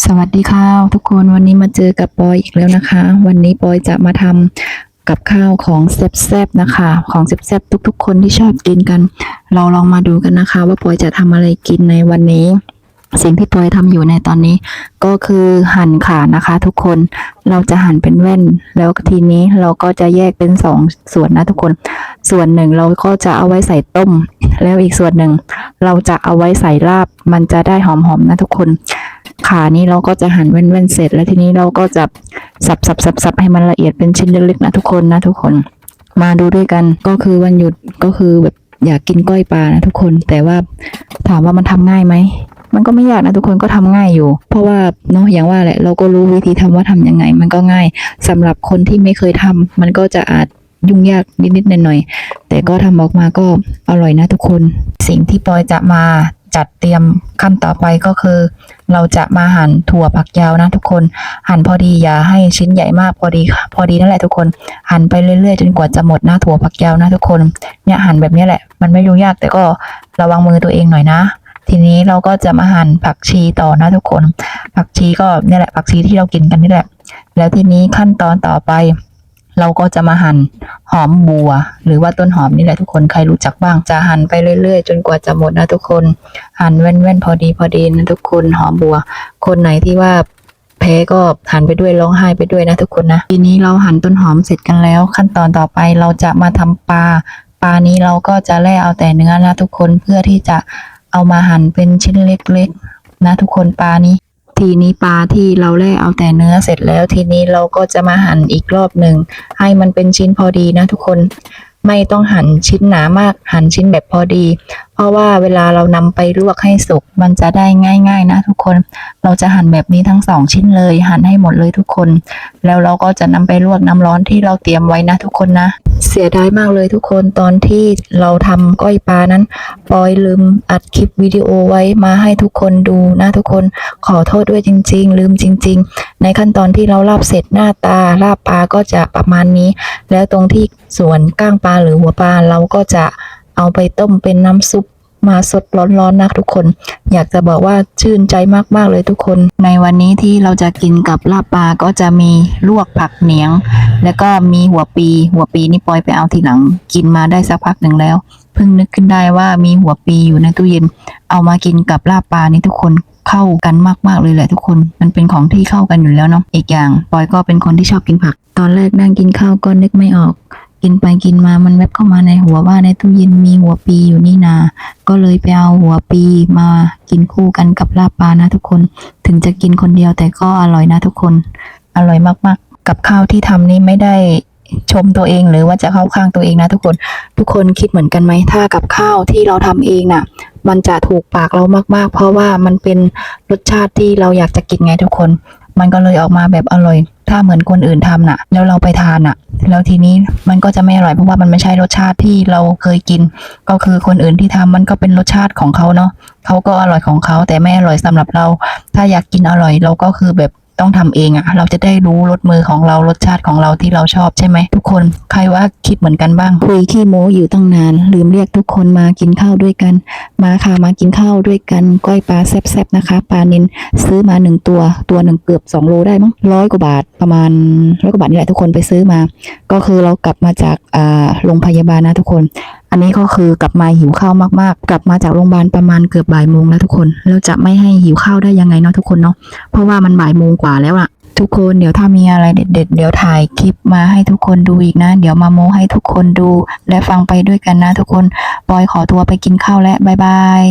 สวัสดีค่ะทุกคนวันนี้มาเจอกับปอยอีกแล้วนะคะ วันนี้ปอยจะมาทำกับข้าวของแซ่บๆนะคะ ของแซ่บๆทุก ๆ คนที่ชอบกินกัน เราลองมาดูกันนะคะ ว่าปอยจะทำอะไรกินในวันนี้ สิ่งที่ปอยทำอยู่ในตอนนี้ ก็คือหั่นขานะคะ ทุกคนเราจะหั่นเป็นแว่น แล้วทีนี้เราก็จะแยกเป็นสองส่วนนะทุกคน ส่วนหนึ่งเราก็จะเอาไว้ใส่ต้ม แล้วอีกส่วนหนึ่ง เราจะเอาไว้ใส่ลาบ มันจะได้หอมๆนะทุกคน ขานี้เราก็จะหั่นแว่นๆเสร็จ แล้วทีนี้เราก็จะสับสับสับสับให้มันละเอียดเป็นชิ้นเล็กๆนะทุกคนนะทุกคน มาดูด้วยกันก็คือวันหยุดก็คือแบบอยากกินก้อยปลานะทุกคน แต่ว่าถามว่ามันทำง่ายไหม มันก็ไม่ยากนะทุกคนก็ทำง่ายอยู่ เพราะว่าเนาะอย่างว่าแหละเราก็รู้วิธีทำว่าทำยังไง มันก็ง่ายสำหรับคนที่ไม่เคยทำมันก็จะอาจยุ่งยากนิดๆหน่อยๆแต่ก็ทำออกมาก็อร่อยนะทุกคน สิ่งที่ปอยจะมาจัดเตรียมขั้นต่อไปก็คือ เราจะมาหั่นถั่วผักยาวนะทุกคน หั่นพอดีอย่าให้ชิ้นใหญ่มากพอดีพอดีนั่นแหละทุกคน หั่นไปเรื่อยๆ จนกว่าจะหมดนะถั่วผักยาวนะทุกคนเนี่ยหั่นแบบนี้แหละ มันไม่ยุ่งยากแต่ก็ระวังมือตัวเองหน่อยนะ ทีนี้เราก็จะมาหั่นผักชีต่อนะทุกคน ผักชีก็เนี่ยแหละ ผักชีที่เรากินกันนี่แหละ แล้วทีนี้ขั้นตอนต่อไป เราก็จะมาหั่นหอมบัว หรือว่าต้นหอมนี่แหละทุกคนใครรู้จักบ้างจะหั่นไปเรื่อยๆ จนกว่าจะหมดนะทุกคนหั่นแว่นๆพอดีพอดีนะทุกคนหอมบัว คนไหนที่ว่าแพ้ก็หั่นไปด้วยร้องไห้ไปด้วยนะทุกคนนะทีนี้เราหั่นต้นหอมเสร็จกันแล้ว ขั้นตอนต่อไปเราจะมาทำปลาปลานี้เราก็จะแล่เอาแต่เนื้อนะทุกคนเพื่อที่จะ เอามาหั่นเป็นชิ้นเล็กๆ นะทุกคนปลานี้ ทีนี้ปลาที่เราแล่เอาแต่เนื้อเสร็จแล้ว ทีนี้เราก็จะมาหั่นอีกรอบหนึ่งให้มันเป็นชิ้นพอดีนะทุกคน ไม่ต้องหั่นชิ้นหนามากหั่นชิ้นแบบพอดี ราะว่าเวลาเรานำไปลวกให้สุกมันจะได้ง่าย ๆ นะทุกคน เราจะหั่นแบบนี้ทั้งสองชิ้นเลย หั่นให้หมดเลยทุกคน แล้วเราก็จะนำไปลวกน้ำร้อนที่เราเตรียมไว้นะทุกคนนะ เสียดายมากเลยทุกคนตอนที่เราทำก้อยปลานั้นปอยลืมอัดคลิปวิดีโอไว้มาให้ทุกคนดูนะทุกคนขอโทษด้วยจริง ๆ ลืมจริง ๆ ในขั้นตอนที่เราลาบเสร็จหน้าตาลาบปลาก็จะประมาณนี้ แล้วตรงที่ส่วนก้างปลาหรือหัวปลาเราก็จะเอาไปต้มเป็นน้ำซุป มาสดร้อนๆนะทุกคน อยากจะบอกว่าชื่นใจมากๆเลยทุกคน ในวันนี้ที่เราจะกินกับลาบปลาก็จะมีลวกผักเหนียง แล้วก็มีหัวปี หัวปีนี่ปอยไปเอาทีหลัง กินมาได้สักพักหนึ่งแล้ว เพิ่งนึกขึ้นได้ว่ามีหัวปีอยู่ในตู้เย็น เอามากินกับลาบปลานี่ทุกคนเข้ากันมากๆเลยแหละทุกคน มันเป็นของที่เข้ากันอยู่แล้วเนาะ อีกอย่างปอยก็เป็นคนที่ชอบกินผัก ตอนแรกนั่งกินข้าวก็นึกไม่ออก กินไปกินมามันแวบเข้ามาในหัวว่าในตู้เย็นมีหัวปีอยู่นี่นา ก็เลยไปเอาหัวปีมากินคู่กันกับลาบปลานะทุกคน ถึงจะกินคนเดียวแต่ก็อร่อยนะทุกคน อร่อยมากๆ กับข้าวที่ทำนี่ไม่ได้ชมตัวเองหรือว่าจะเข้าข้างตัวเองนะทุกคน ทุกคนคิดเหมือนกันไหมถ้ากับข้าวที่เราทำเองน่ะ มันจะถูกปากเรามากๆ เพราะว่ามันเป็นรสชาติที่เราอยากจะกินไงทุกคน มันก็เลยออกมาแบบอร่อย ถ้าเหมือนคนอื่นทำน่ะ แล้วเราไปทานน่ะ แล้วทีนี้มันก็จะไม่อร่อยเพราะว่ามันไม่ใช่รสชาติที่เราเคยกิน ก็คือคนอื่นที่ทำมันก็เป็นรสชาติของเขาเนาะเขาก็อร่อยของเขาแต่ไม่อร่อยสำหรับเรา ถ้าอยากกินอร่อยเราก็คือแบบ ต้องทำเองอะ่ะเราจะได้รู้รสมือของเรารสชาติของเราที่เราชอบใช่ไหมทุกคนใครว่าคิดเหมือนกันบ้าง คุยขี้โม้อยู่ตั้งนาน ลืมเรียกทุกคนมากินข้าวด้วยกัน มาค่ะมากินข้าวด้วยกันก้อยปลาแซ่บๆนะคะปลานินซื้อมาหนึ่งตัวตัวหนึ่งเกือบสองโลได้มั้งร้อยกว่าบาทประมาณร้อยกว่าบาทนี่แหละทุกคนไปซื้อมา ก็คือเรากลับมาจากโรงพยาบาลนะทุกคน อันนี้ก็คือกลับมาหิวข้าวมากๆ กลับมาจากโรงพยาบาลประมาณเกือบบ่ายโมงแล้วทุกคนแล้วจะไม่ให้หิวข้าวได้ยังไงเนาะทุกคนเนาะเพราะว่ามันบ่ายโมงกว่าแล้วอะทุกคนเดี๋ยวถ้ามีอะไรเด็ด ๆ เดี๋ยวถ่ายคลิปมาให้ทุกคนดูอีกนะ เดี๋ยวมาโมให้ทุกคนดู และฟังไปด้วยกันนะทุกคนปอยขอตัวไปกินข้าวและบ๊ายบาย